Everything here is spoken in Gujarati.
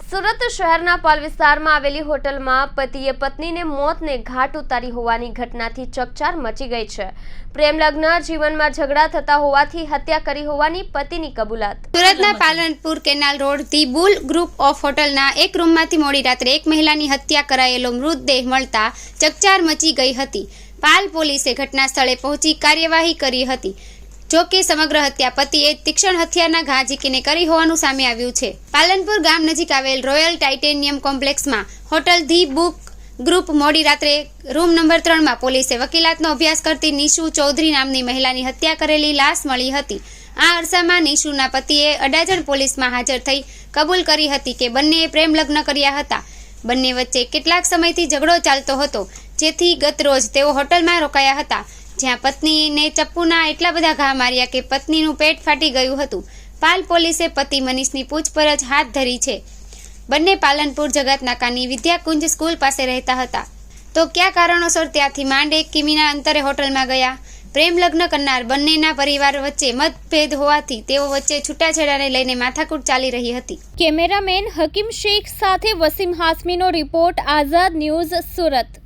સુરત શહેરના પાલ વિસ્તારમાં આવેલી હોટલમાં પતિએ પત્નીને મોતને ઘાટ ઉતારી હોવાની ઘટનાથી ચકચાર મચી ગઈ છે. પ્રેમ લગ્ન, જીવનમાં ઝઘડા થતા હોવાથી હત્યા કરી હોવાની પતિની કબૂલાત. સુરતના Palanpur canal road the bull group of હોટલના એક રૂમમાંથી મોડી રાત્રે એક મહિલાની હત્યા કરાયેલો મૃતદેહ મળતા ચકચાર મચી ગઈ હતી. પાલ પોલીસે ઘટના સ્થળે પહોંચી કાર્યવાહી કરી હતી. જો કે સમગ્ર હત્યા પતિએ તીક્ષણ હથિયારના ઘા ઝીકીને કરી હોવાનું સામે આવ્યું છે. પાલનપુર ગામ નજીક આવેલ રોયલ ટાઇટેનિયમ કોમ્પ્લેક્સમાં હોટલ ધી બુક ગ્રુપ મોડી રાત્રે રૂમ નંબર ત્રણમાં પોલીસે વકીલાતનો અભ્યાસ કરતી નિશુ ચૌધરી નામની મહિલાની હત્યા કરેલી લાશ મળી હતી. આ અરસામાં નિશુના પતિએ અડાજણ પોલીસમાં હાજર થઈ કબૂલ કરી હતી કે બંનેએ પ્રેમ લગ્ન કર્યા હતા. બંને વચ્ચે કેટલાક સમયથી ઝઘડો ચાલતો હતો, જેથી ગત રોજ તેઓ હોટલમાં રોકાયા હતા. જ્યાં પત્નીને ચપ્પુના એટલા બધા ઘા માર્યા કે પત્નીનું પેટ ફાટી ગયું હતું. પાલ પોલીસે પતિ મનીષની પૂછપરછ હાથ ધરી છે. બંને પાલનપુર જગત નાકાની વિદ્યાકુંજ સ્કૂલ પાસે રહેતા હતા. તો કયા કારણોસર ત્યાંથી માંડ એક કિમીના અંતરે હોટલમાં ગયા? પ્રેમ લગ્ન કરનાર બંનેના પરિવાર વચ્ચે મતભેદ હોવાથી તેઓ વચ્ચે છૂટાછેડાને લઈને માથાકૂટ ચાલી રહી હતી. કેમેરામેન હકીમ શેખ સાથે વસીમ હાસમીનો રિપોર્ટ, આઝાદ ન્યૂઝ સુરત.